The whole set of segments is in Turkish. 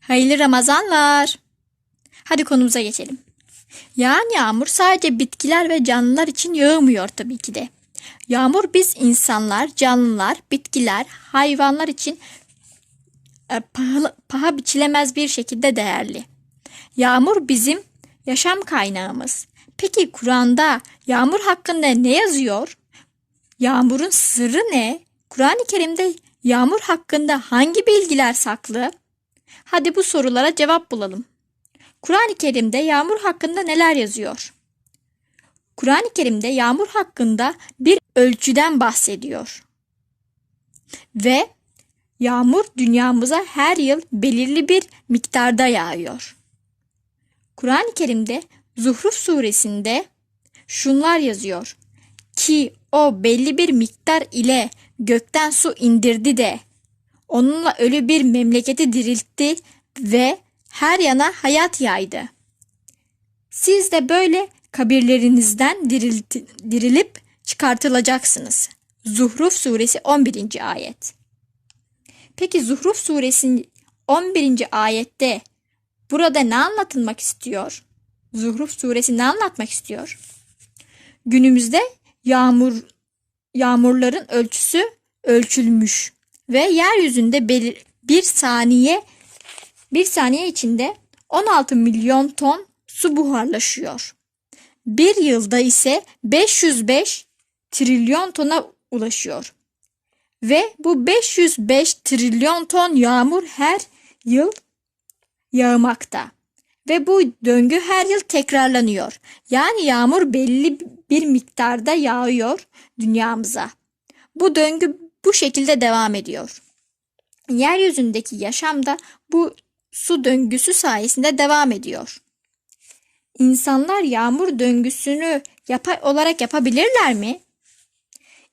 Hayırlı Ramazanlar. Hadi konumuza geçelim. Yağan yağmur sadece bitkiler ve canlılar için yağmıyor tabii ki de. Yağmur biz insanlar, canlılar, bitkiler, hayvanlar için e, pahalı, paha biçilemez bir şekilde değerli. Yağmur bizim yaşam kaynağımız. Peki Kur'an'da yağmur hakkında ne yazıyor? Yağmurun sırrı ne? Kur'an-ı Kerim'de yağmur hakkında hangi bilgiler saklı? Hadi bu sorulara cevap bulalım. Kur'an-ı Kerim'de yağmur hakkında neler yazıyor? Kur'an-ı Kerim'de yağmur hakkında bir ölçüden bahsediyor. Ve yağmur dünyamıza her yıl belirli bir miktarda yağıyor. Kur'an-ı Kerim'de Zuhruf suresinde şunlar yazıyor. Ki o belli bir miktar ile gökten su indirdi de onunla ölü bir memleketi diriltti ve her yana hayat yaydı. Siz de böyle kabirlerinizden dirilti- dirilip çıkartılacaksınız. Zuhruf suresi 11. ayet. Peki Zuhruf suresinin 11. ayette burada ne anlatılmak istiyor? Zuhruf suresi ne anlatmak istiyor? Günümüzde yağmur yağmurların ölçüsü ölçülmüş ve yeryüzünde bir saniye bir saniye içinde 16 milyon ton su buharlaşıyor. Bir yılda ise 505 trilyon tona ulaşıyor. Ve bu 505 trilyon ton yağmur her yıl yağmakta. Ve bu döngü her yıl tekrarlanıyor. Yani yağmur belli bir miktarda yağıyor dünyamıza. Bu döngü bu şekilde devam ediyor. Yeryüzündeki yaşam da bu su döngüsü sayesinde devam ediyor. İnsanlar yağmur döngüsünü yapay olarak yapabilirler mi?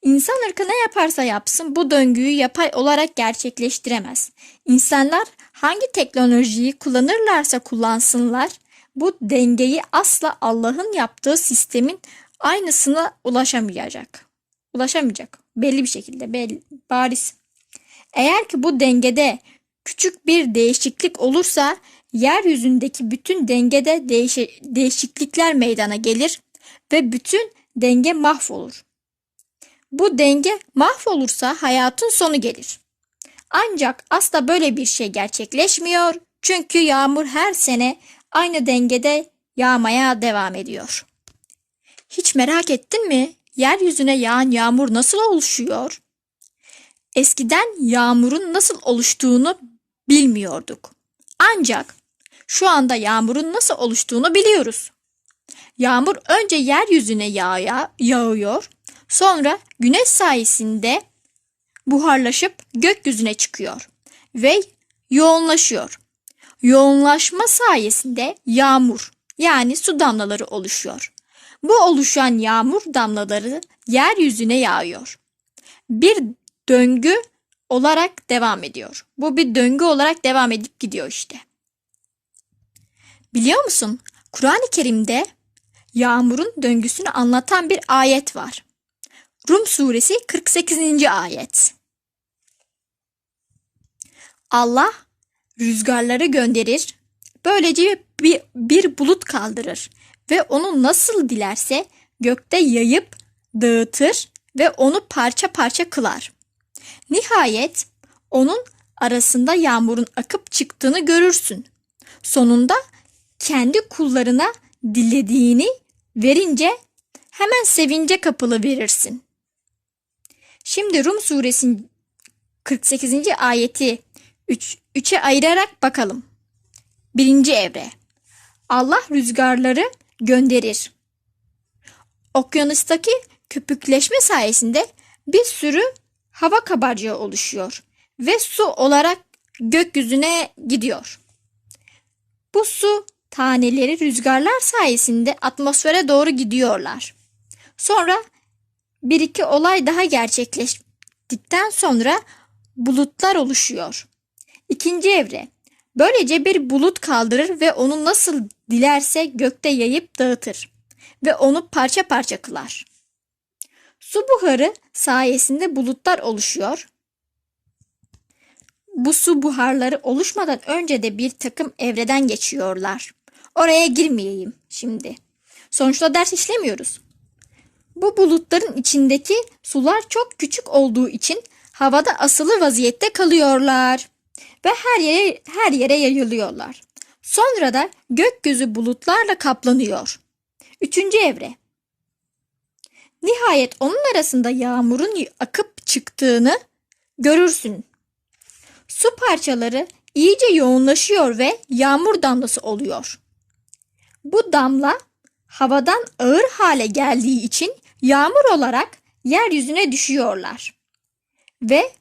İnsan ırkı ne yaparsa yapsın bu döngüyü yapay olarak gerçekleştiremez. İnsanlar hangi teknolojiyi kullanırlarsa kullansınlar bu dengeyi asla Allah'ın yaptığı sistemin aynısına ulaşamayacak. Ulaşamayacak. Belli bir şekilde belli, bariz. Eğer ki bu dengede küçük bir değişiklik olursa yeryüzündeki bütün dengede değişe- değişiklikler meydana gelir ve bütün denge mahvolur. Bu denge mahvolursa hayatın sonu gelir. Ancak asla böyle bir şey gerçekleşmiyor çünkü yağmur her sene aynı dengede yağmaya devam ediyor. Hiç merak ettin mi? Yeryüzüne yağan yağmur nasıl oluşuyor? Eskiden yağmurun nasıl oluştuğunu bilmiyorduk. Ancak şu anda yağmurun nasıl oluştuğunu biliyoruz. Yağmur önce yeryüzüne yağya, yağıyor, sonra güneş sayesinde buharlaşıp gökyüzüne çıkıyor ve yoğunlaşıyor. Yoğunlaşma sayesinde yağmur yani su damlaları oluşuyor. Bu oluşan yağmur damlaları yeryüzüne yağıyor. Bir döngü olarak devam ediyor. Bu bir döngü olarak devam edip gidiyor işte. Biliyor musun? Kur'an-ı Kerim'de yağmurun döngüsünü anlatan bir ayet var. Rum suresi 48. ayet. Allah rüzgarları gönderir, böylece bir, bir bulut kaldırır ve onu nasıl dilerse gökte yayıp dağıtır ve onu parça parça kılar. Nihayet onun arasında yağmurun akıp çıktığını görürsün. Sonunda kendi kullarına dilediğini verince hemen sevince kapılı verirsin. Şimdi Rum suresinin 48. ayeti 3, 3'e ayırarak bakalım. Birinci evre. Allah rüzgarları gönderir. Okyanustaki köpükleşme sayesinde bir sürü hava kabarcığı oluşuyor ve su olarak gökyüzüne gidiyor. Bu su taneleri rüzgarlar sayesinde atmosfere doğru gidiyorlar. Sonra bir iki olay daha gerçekleştikten sonra bulutlar oluşuyor. İkinci evre. Böylece bir bulut kaldırır ve onu nasıl dilerse gökte yayıp dağıtır ve onu parça parça kılar. Su buharı sayesinde bulutlar oluşuyor. bu su buharları oluşmadan önce de bir takım evreden geçiyorlar. Oraya girmeyeyim şimdi. Sonuçta ders işlemiyoruz. Bu bulutların içindeki sular çok küçük olduğu için havada asılı vaziyette kalıyorlar ve her yere her yere yayılıyorlar. Sonra da gökyüzü bulutlarla kaplanıyor. Üçüncü evre. Nihayet onun arasında yağmurun akıp çıktığını görürsün. Su parçaları iyice yoğunlaşıyor ve yağmur damlası oluyor. Bu damla havadan ağır hale geldiği için yağmur olarak yeryüzüne düşüyorlar. Ve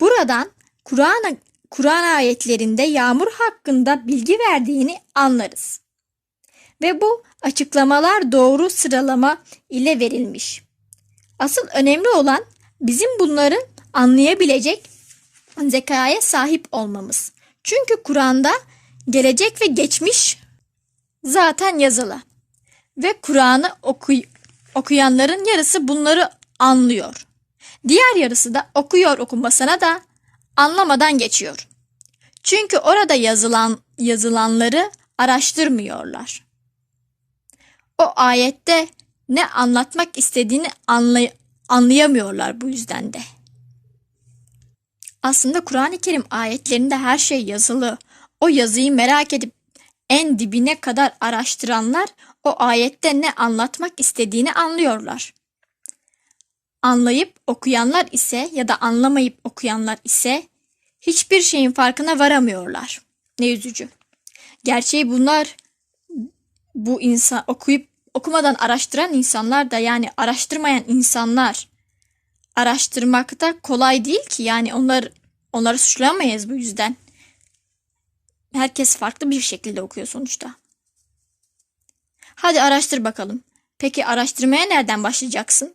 buradan Kur'an Kur'an ayetlerinde yağmur hakkında bilgi verdiğini anlarız. Ve bu açıklamalar doğru sıralama ile verilmiş. Asıl önemli olan bizim bunları anlayabilecek zekaya sahip olmamız. Çünkü Kur'an'da gelecek ve geçmiş zaten yazılı. Ve Kur'an'ı okuy okuyanların yarısı bunları anlıyor. Diğer yarısı da okuyor okumasına da anlamadan geçiyor. Çünkü orada yazılan yazılanları araştırmıyorlar. O ayette ne anlatmak istediğini anlay anlayamıyorlar bu yüzden de. Aslında Kur'an-ı Kerim ayetlerinde her şey yazılı. O yazıyı merak edip en dibine kadar araştıranlar o ayette ne anlatmak istediğini anlıyorlar. Anlayıp okuyanlar ise ya da anlamayıp okuyanlar ise hiçbir şeyin farkına varamıyorlar. Ne üzücü. Gerçeği bunlar bu insan okuyup okumadan araştıran insanlar da yani araştırmayan insanlar araştırmakta kolay değil ki yani onlar onları suçlayamayız bu yüzden. Herkes farklı bir şekilde okuyor sonuçta. Hadi araştır bakalım. Peki araştırmaya nereden başlayacaksın?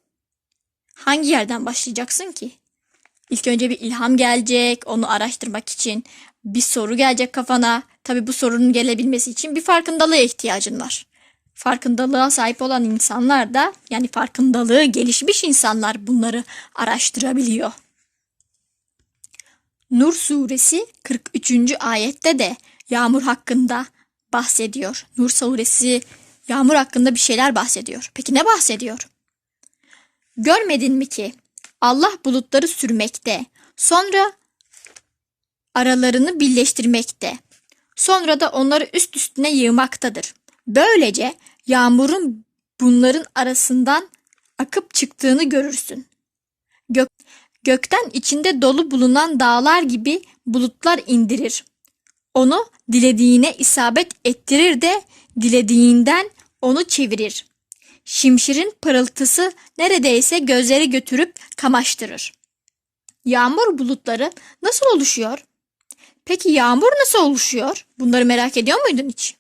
Hangi yerden başlayacaksın ki? İlk önce bir ilham gelecek, onu araştırmak için bir soru gelecek kafana. Tabii bu sorunun gelebilmesi için bir farkındalığa ihtiyacın var. Farkındalığa sahip olan insanlar da yani farkındalığı gelişmiş insanlar bunları araştırabiliyor. Nur suresi 43. ayette de yağmur hakkında bahsediyor. Nur suresi yağmur hakkında bir şeyler bahsediyor. Peki ne bahsediyor? Görmedin mi ki Allah bulutları sürmekte, sonra aralarını birleştirmekte, sonra da onları üst üstüne yığmaktadır. Böylece yağmurun bunların arasından akıp çıktığını görürsün. Gök, gökten içinde dolu bulunan dağlar gibi bulutlar indirir. Onu dilediğine isabet ettirir de dilediğinden onu çevirir. Şimşirin parıltısı neredeyse gözleri götürüp kamaştırır. Yağmur bulutları nasıl oluşuyor? Peki yağmur nasıl oluşuyor? Bunları merak ediyor muydun hiç?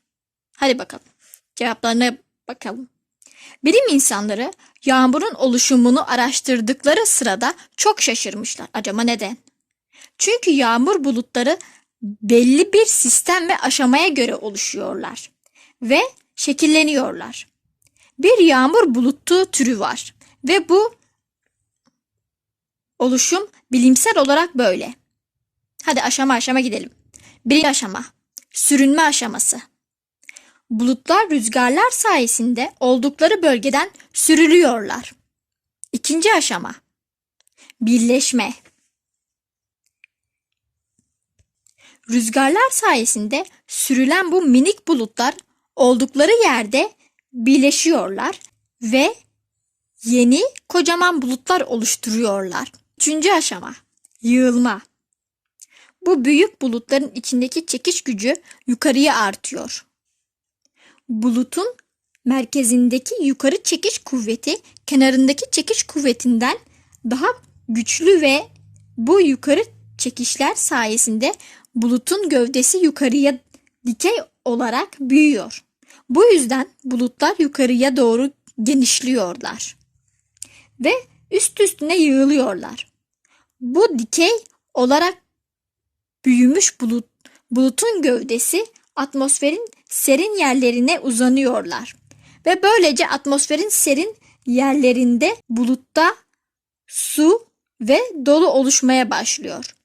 Hadi bakalım. Cevaplarına bakalım. Bilim insanları yağmurun oluşumunu araştırdıkları sırada çok şaşırmışlar. Acaba neden? Çünkü yağmur bulutları belli bir sistem ve aşamaya göre oluşuyorlar ve şekilleniyorlar. Bir yağmur bulutu türü var ve bu oluşum bilimsel olarak böyle. Hadi aşama aşama gidelim. Birinci aşama sürünme aşaması. Bulutlar rüzgarlar sayesinde oldukları bölgeden sürülüyorlar. İkinci aşama birleşme. Rüzgarlar sayesinde sürülen bu minik bulutlar oldukları yerde birleşiyorlar ve yeni kocaman bulutlar oluşturuyorlar. Üçüncü aşama yığılma. Bu büyük bulutların içindeki çekiş gücü yukarıya artıyor. Bulutun merkezindeki yukarı çekiş kuvveti kenarındaki çekiş kuvvetinden daha güçlü ve bu yukarı çekişler sayesinde bulutun gövdesi yukarıya dikey olarak büyüyor. Bu yüzden bulutlar yukarıya doğru genişliyorlar ve üst üstüne yığılıyorlar. Bu dikey olarak büyümüş bulut, bulutun gövdesi atmosferin serin yerlerine uzanıyorlar ve böylece atmosferin serin yerlerinde bulutta su ve dolu oluşmaya başlıyor.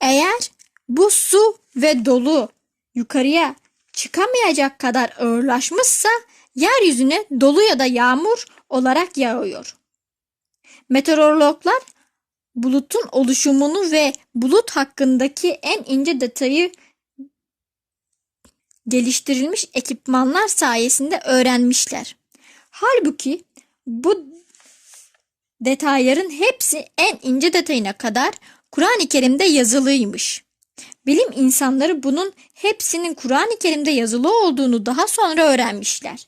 Eğer bu su ve dolu yukarıya çıkamayacak kadar ağırlaşmışsa yeryüzüne dolu ya da yağmur olarak yağıyor. Meteorologlar bulutun oluşumunu ve bulut hakkındaki en ince detayı geliştirilmiş ekipmanlar sayesinde öğrenmişler. Halbuki bu detayların hepsi en ince detayına kadar Kur'an-ı Kerim'de yazılıymış. Bilim insanları bunun hepsinin Kur'an-ı Kerim'de yazılı olduğunu daha sonra öğrenmişler.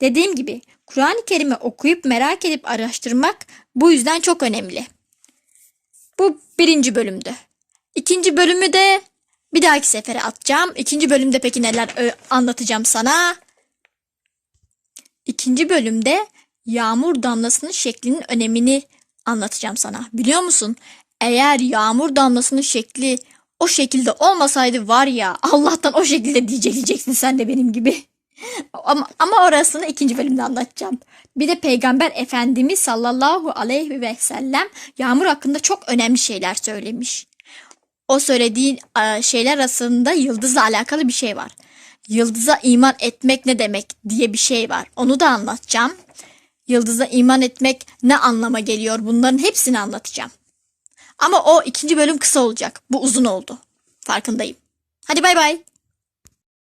Dediğim gibi Kur'an-ı Kerim'i okuyup merak edip araştırmak bu yüzden çok önemli. Bu birinci bölümdü. İkinci bölümü de bir dahaki sefere atacağım. İkinci bölümde peki neler ö, anlatacağım sana? İkinci bölümde yağmur damlasının şeklinin önemini anlatacağım sana. Biliyor musun? Eğer yağmur damlasının şekli o şekilde olmasaydı var ya Allah'tan o şekilde diyecek diyeceksin sen de benim gibi. ama, ama orasını ikinci bölümde anlatacağım. Bir de Peygamber Efendimiz sallallahu aleyhi ve sellem yağmur hakkında çok önemli şeyler söylemiş. O söylediği e, şeyler arasında yıldızla alakalı bir şey var. Yıldıza iman etmek ne demek diye bir şey var. Onu da anlatacağım. Yıldıza iman etmek ne anlama geliyor bunların hepsini anlatacağım. Ama o ikinci bölüm kısa olacak. Bu uzun oldu. Farkındayım. Hadi bay bay.